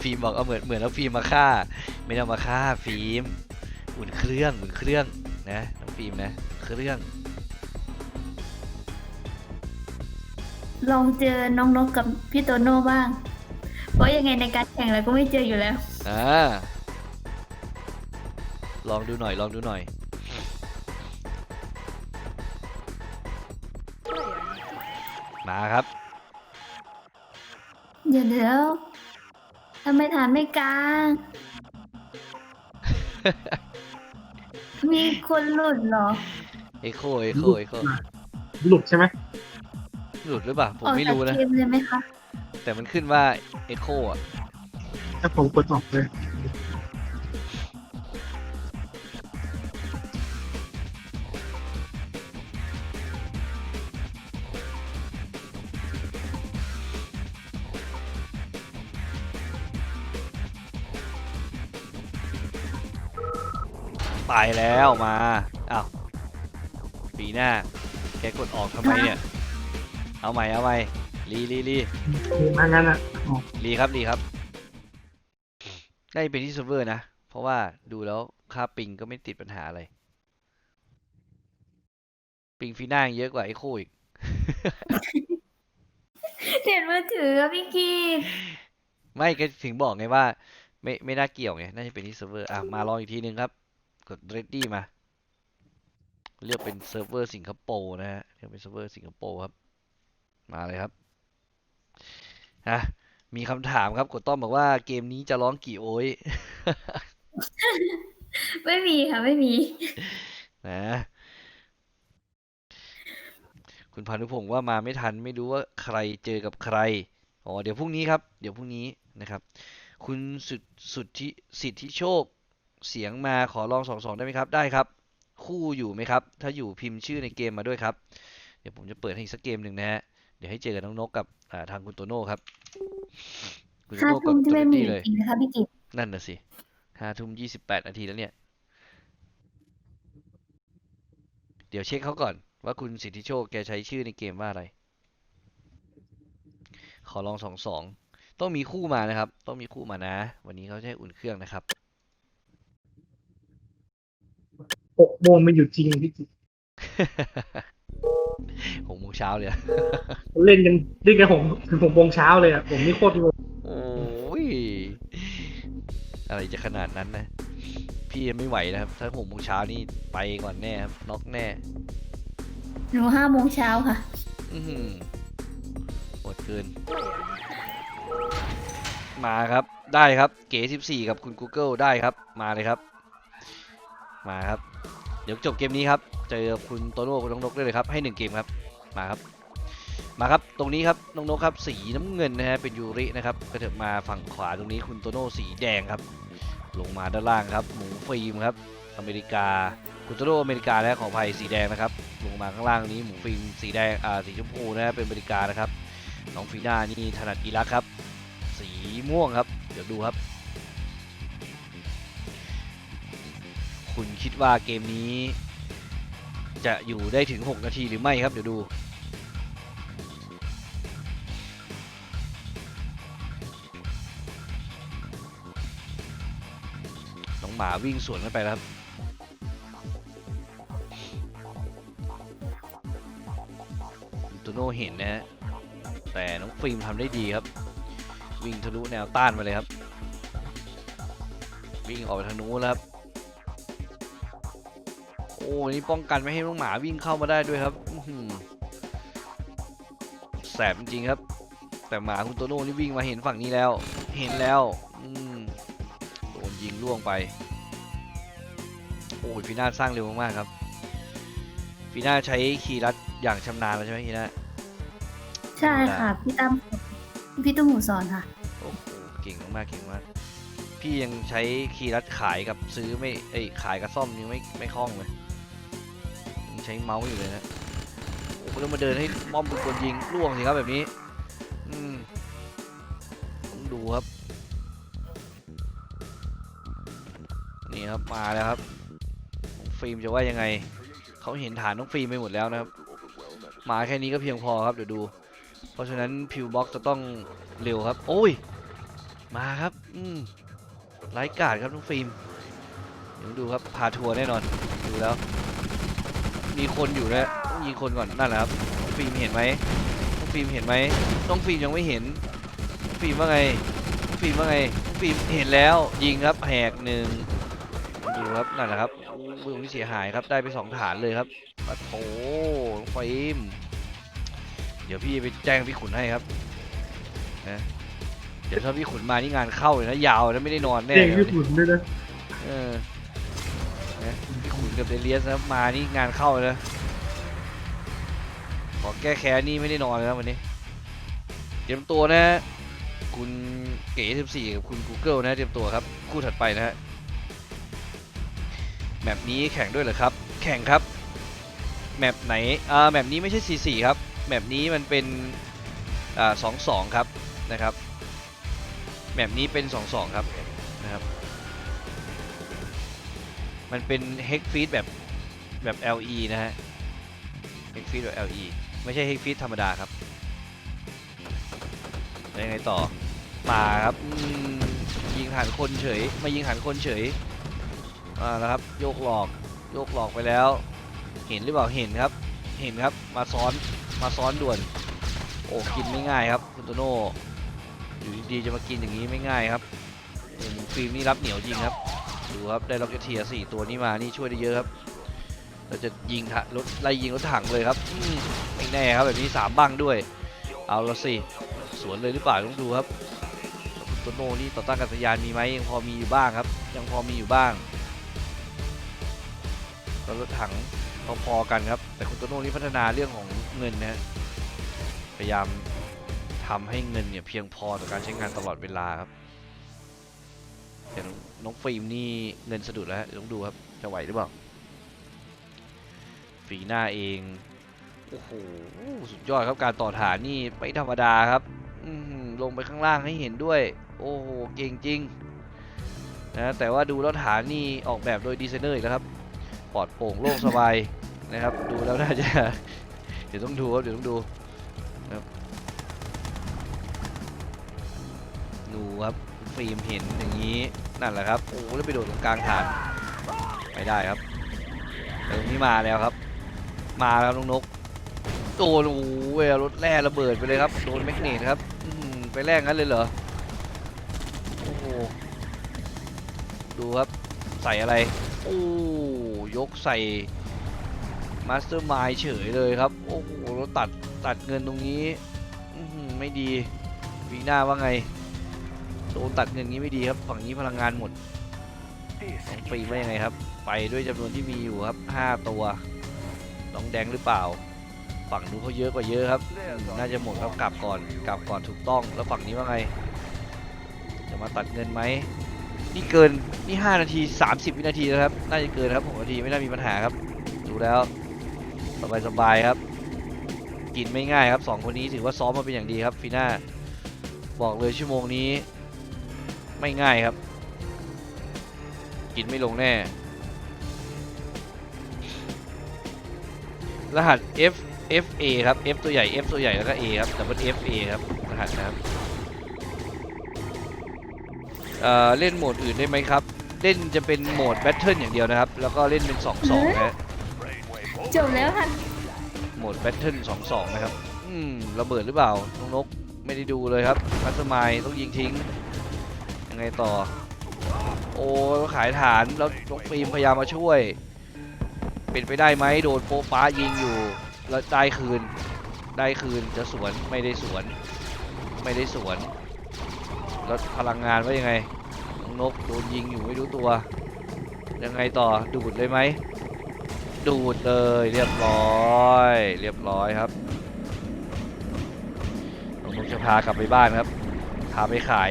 ฟิล์มบอกเอาเหมือนเหมือนเอาฟิล์มมาฆ่า ไม่ได้เอามาฆ่าฟิล์มอุ่นเครื่องอุ่นเครื่องนะน้องฟิล์มนะเครื่องลองเจอน้องนกกับพี่โตโน่บ้าง เพราะยังไงในการแข่งเราก็ไม่เจออยู่แล้ว อ่าลองดูหน่อยลองดูหน่อยมาครับ เดี๋ยวเดี๋ยว ทำไมฐานไม่กลาง มีคนหลุดเหรอ เอโคเอโคเอโคหลุดใช่ไหมหลุดหรือเปล่า ผมออกไม่จากรู้นะ เกมเลยไหมคะ แต่มันขึ้นว่าเอโคอะ ถ้าผมกดออกเลย ตายแล้วมาอ้าวปีหน้า แกกดออกทำไมเนี่ย เอาใหม่เอาใหม่รีรีรีมางั้นอะอ๋อรีครับรีครับ ได้เป็นที่เซิร์ฟเวอร์นะ เพราะว่าดูแล้วค่าปิงก็ไม่ติดปัญหาอะไร ปิงฟีน่ายังเยอะกว่าไอโคอีกเน็ตมือถืออะพี่กีดไม่ก็ถึงบอกไงว่า ไม่ไม่น่าเกี่ยวไงน่าจะเป็นที่เซิร์ฟเวอร์อะมาลองอีกทีนึงครับ กด ready มา เลือกเป็นเซิร์ฟเวอร์สิงคโปร์นะฮะเลือกเป็นเซิร์ฟเวอร์สิงคโปร์ครับ มาเลยครับฮะมีคำถามครับกดต้อมบอกว่าเกมนี้จะร้องกี่โอ้ย ไม่มีค่ะ ไม่มี นะ คุณพานุพงศ์ว่ามาไม่ทันไม่รู้ว่าใครเจอกับใคร อ๋อ เดี๋ยวพรุ่งนี้ครับ เดี๋ยวพรุ่งนี้นะครับ คุณสุดสุดที่สิทธิโชค เสียงมาขอลองสองสองได้ไหมครับ ได้ครับ คู่อยู่ไหมครับ ถ้าอยู่พิมพ์ชื่อในเกมมาด้วยครับ เดี๋ยวผมจะเปิดให้อีกสักเกมหนึ่งนะฮะ เดี๋ยวให้เจอกับน้องนกกับอ่าทางคุณโตโน่ครับ คุณโตห้าโน่กทุ่ดมตัที่วไม่เต็มมีที่อยู่เลยจริงนะคะพี่กิตนั่นน่ะสิห้าทุ่มยี่สิบแปดนาทีแล้วเนี่ย เดี๋ยวเช็คเขาก่อนว่าคุณสิทธิโชคแกใช้ชื่อในเกมว่าอะไร ขอลองสองสองต้องมีคู่มานะครับ ต้องมีคู่มานะ วันนี้เขาจะให้อุ่นเครื่องนะครับ หก โมงไม่หยุดจริงพี่จิหกโมงเช้าเลยอะเล่นยังเล่นกันหกถึงหกโมงเช้าเลยอะผมนี่โคตรงงโอ้ย อะไรจะขนาดนั้นนะ พี่ยังไม่ไหวนะครับ ถ้าหกโมงเช้านี่ไปก่อนแน่ครับน็อกแน่ หนูห้าโมงเช้าค่ะ อือหือหมดเกิน มาครับ ได้ครับ เก๋14 กับคุณ Google ได้ครับ มาเลยครับ มาครับ เดี๋ยวจบเกมนี้ครับ เจอคุณโตโน่คุณน้องนกได้เลยครับ ให้หนึ่งเกมครับ มาครับ มาครับ ตรงนี้ครับ น้องนกครับ สีน้ำเงินนะฮะ เป็นยูรินะครับ กระเถิบมาฝั่งขวาตรงนี้คุณโตโน่สีแดงครับ ลงมาด้านล่างครับ หมูฟิล์มครับ อเมริกา คุณโตโน่อเมริกาและขออภัยสีแดงนะครับ ลงมาข้างล่างนี้ หมูฟิล์มสีแดง อ่า สีชมพูนะฮะ เป็นอเมริกานะครับ น้องฟีน่านี่ถนัดอิรักครับ สีม่วงครับ เดี๋ยวดูครับ คุณคิดว่าเกมนี้ จะอยู่ได้ถึง 6 นาทีหรือไม่ครับ เดี๋ยวดู น้องหมาวิ่งสวนกันไปแล้วครับคุณโน่เห็นนะฮะ แต่น้องฟิล์มทำได้ดีครับ วิ่งทะลุแนวต้านมาเลยครับ วิ่งออกไปทางนู้นแล้วครับ โอ้นี่ป้องกันไม่ให้น้องหมาวิ่งเข้ามาได้ด้วยครับอื้อหือแสบจริงๆครับ แต่หมาคุณโตโน่นี่วิ่งมาเห็นฝั่งนี้แล้ว เห็นแล้วอืมโดนยิงล่วงไป โอ้ยฟีน่าสร้างเร็วมากๆครับฟีน่าใช้คีย์รัดอย่างชำนาญแล้วใช่ไหมฟีน่าใช่ค่ะ พี่ตั้มพี่ตุ้มหมูสอนค่ะโอ้โหเก่งมากๆเก่งมากพี่ยังใช้คีย์รัดขายกับซื้อไม่เอ้ยขายกับซ่อมยังไม่ไม่คล่องเลยยัง ใช้เมาส์อยู่เลยนะโอ้โหแล้วมาเดินให้ม่อมเป็นคนยิงล่วงสิครับแบบนี้อืมต้องดูครับ นี่ครับมาแล้วครับฟิล์มจะว่ายังไงเขาเห็นฐานน้องฟิล์มไปหมดแล้วนะครับมาแค่นี้ก็เพียงพอครับเดี๋ยวดู เพราะฉะนั้นพิวบ็อกจะต้องเร็วครับ โอ้ย มาครับ อืมไร้กาดครับน้องฟิล์มเดี๋ยวดูครับพาทัวร์แน่นอน ดูแล้ว มีคนอยู่นะต้องยิงคนก่อนนั่นแหละครับน้องฟิล์มเห็นไหมน้องฟิล์มเห็นไหมน้องฟิล์มยังไม่เห็นน้องฟิล์มว่าไงน้องฟิล์มว่าไงน้องฟิล์มเห็นแล้ว ยิงครับแหกหนึ่งดูครับนั่นแหละครับปืนที่เสียหายครับได้ไปสองฐานเลยครับปะโถน้องฟิล์มเดี๋ยวพี่ไปแจ้งพี่ขุนให้ครับนะเดี๋ยวถ้าพี่ขุนมานี่งานเข้าเลยนะยาวนะไม่ได้นอนแน่เด็กเลยญี่ปุ่นด้วยนะเออนะพี่ขุน กับเดเลียสนะมานี่งานเข้าเลยนะขอแก้แค้นนี่ไม่ได้นอนเลยนะวันนี้เตรียมตัวนะฮะคุณเก๋14กับคุณ Google นะเตรียมตัวครับ คู่ถัดไปนะฮะแมปนี้แข่งด้วยเหรอครับ แข่งครับแมปไหนอ่าแมปนี้ไม่ใช่44ครับแมปนี้มันเป็นอ่า22ครับนะครับแมปนี้เป็น 2-2 ครับนะครับ มันเป็น hex feed แบบแบบ LE นะฮะ hex feed แบบ LE ไม่ใช่ hex feed ธรรมดาครับแล้วยังไงต่อมาครับยิงหันคนเฉยมายิงหันคนเฉยอ่าแล้วครับโยกหลอกโยกหลอกไปแล้ว เห็นหรือเปล่าเห็นครับ เห็นครับมาซ้อนมาซ้อนด่วน โอ้กินไม่ง่ายครับคุณโตโน่อยู่ดีๆจะมากินอย่างนี้ไม่ง่ายครับอืมฟิล์มนี่รับเหนียวจริงครับ ดูครับได้ล็อกเกตเทียสี่ตัวนี้มานี่ช่วยได้เยอะครับเราจะยิงรถไล่ยิงรถถังเลยครับไม่แน่ครับแบบนี้สามบังด้วย เอาละสิสวนเลยหรือเปล่าต้องดูครับโตโนนี่ต่อต้านกัญญาณมีไหมยังพอมีอยู่บ้างครับ ยังพอมีอยู่บ้างแล้วรถถังพอๆกันครับ แต่คุณโตโน่นี่พัฒนาเรื่องของเงินนะฮะพยายามทำให้เงินเนี่ยเพียงพอต่อการใช้งานตลอดเวลาครับ แต่น้องน้องฟิล์มนี่เงินสะดุดแล้วฮะเดี๋ยวต้องดูครับจะไหวหรือเปล่าฟีหน้าเองโอ้โหสุดยอดครับการต่อฐานนี่ไม่ธรรมดาครับลงไปข้างล่างให้เห็นด้วย โอ้โหเก่งจริงนะแต่ว่าดูแล้วฐานนี่ออกแบบโดยดีไซเนอร์อีกแล้วครับปลอดโปร่งโล่งสบายนะครับ ดูแล้วน่าจะเดี๋ยวต้องดูครับเดี๋ยวต้องดูครับดูครับ ฟิล์มเห็นอย่างนี้นั่นแหละครับโอ้แล้วไปโดดตรงกลางฐานไม่ได้ครับตรงนี้มาแล้วครับ มาแล้วน้องนกโดนโอ้โหเวรถแร่ระเบิดไปเลยครับโดนแมกเนตครับอืไปแร่งั้นเลยเหรอโอ้โหดูครับใส่อะไรโอ้ยกใส่มาสเตอร์มายเฉยเลยครับโอ้โหแล้วตัดตัดเงินตรงนี้ไม่ดีวีหน้าว่าไง โดนตัดเงินงี้ไม่ดีครับ ฝั่งนี้พลังงานหมดของฟรีว่ายังไงครับ ไปด้วยจำนวนที่มีอยู่ครับ 5 ตัว น้องแดงหรือเปล่า ฝั่งนู้นเขาเยอะกว่าเยอะครับ น่าจะหมดครับกลับก่อน กลับก่อนถูกต้อง แล้วฝั่งนี้ว่าไง จะมาตัดเงินไหม นี่เกิน นี่ 5 นาที 30 วินาทีแล้วครับ น่าจะเกินครับ6นาทีไม่น่ามีปัญหาครับ ดูแล้วสบายสบายครับ กินไม่ง่ายครับสองคนนี้ถือว่าซ้อมมาเป็นอย่างดีครับฟีน่า บอกเลยชั่วโมงนี้ ไม่ง่ายครับ กินไม่ลงแน่ รหัส F F A ครับ F ตัวใหญ่ F ตัวใหญ่แล้วก็ A ครับแต่เป็น F A ครับรหัสนะครับเอ่อเล่นโหมดอื่นได้ไหมครับ เล่นจะเป็นโหมดแบทเทิลอย่างเดียวนะครับ แล้วก็เล่นเป็น 2 2นะฮะจบแล้วค่ะโหมดแบทเทิล2 2นะครับ อืมระเบิดหรือเปล่าน้องนกไม่ได้ดูเลยครับมัสมายต้องยิงทิ้งยัง ไงต่อ โอ้ขายฐานแล้วน้องฟิล์มพยายามมาช่วย เป็นไปได้ไหมโดนโป๊ป้ายิงอยู่ แล้วได้คืน ได้คืนจะสวนไม่ได้สวน ไม่ได้สวน แล้วพลังงานว่ายังไง นกโดนยิงอยู่ไม่รู้ตัว ยังไงต่อดูดเลยไหมดูดเลยเรียบร้อย เรียบร้อยครับน้องนกจะพากลับไปบ้านครับ พาไปขาย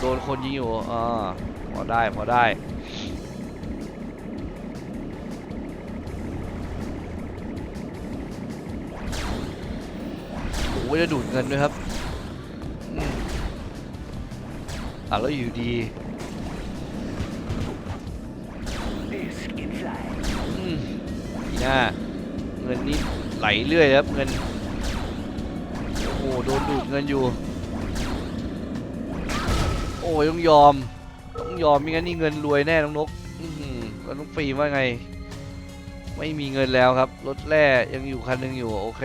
โดนคนยิงอยู่อ่าพอได้พอได้โอ้ยจะดูดเงินด้วยครับอืมอะแล้วอยู่ดีอืมนี่หน้าเงินนี่ไหลเรื่อยครับเงินโอ้โหโดนดูดเงินอยู่โอ้ยต้องยอม ต้องยอมไม่งั้นนี่เงินรวยแน่น้องนกอื้อหือแล้วน้องฟิล์มว่าไง ไม่มีเงินแล้วครับ รถแร่ยังอยู่คันหนึงอยู่ โอเค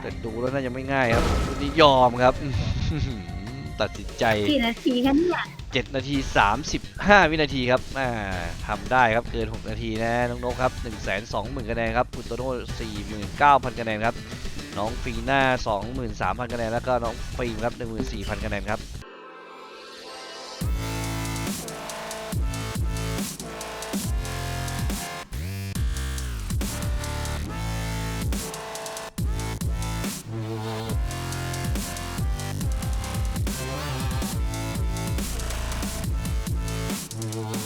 แต่ดูแล้วน่าจะไม่ง่ายครับวันนี้ยอมครับอื้อหือตัดสินใจกี่นาทีกันเนี่ย7นาที35วินาทีครับอ่าทำได้ครับเกิน6นาทีนะน้องนกครับ1 2 0 0 0 0คะแนนครับคุณโตโน่49,000คะแนนครับน้องฟีน่า 23,000 คะแนน แล้วก็น้องฟิล์มครับ 14,000 คะแนนครับ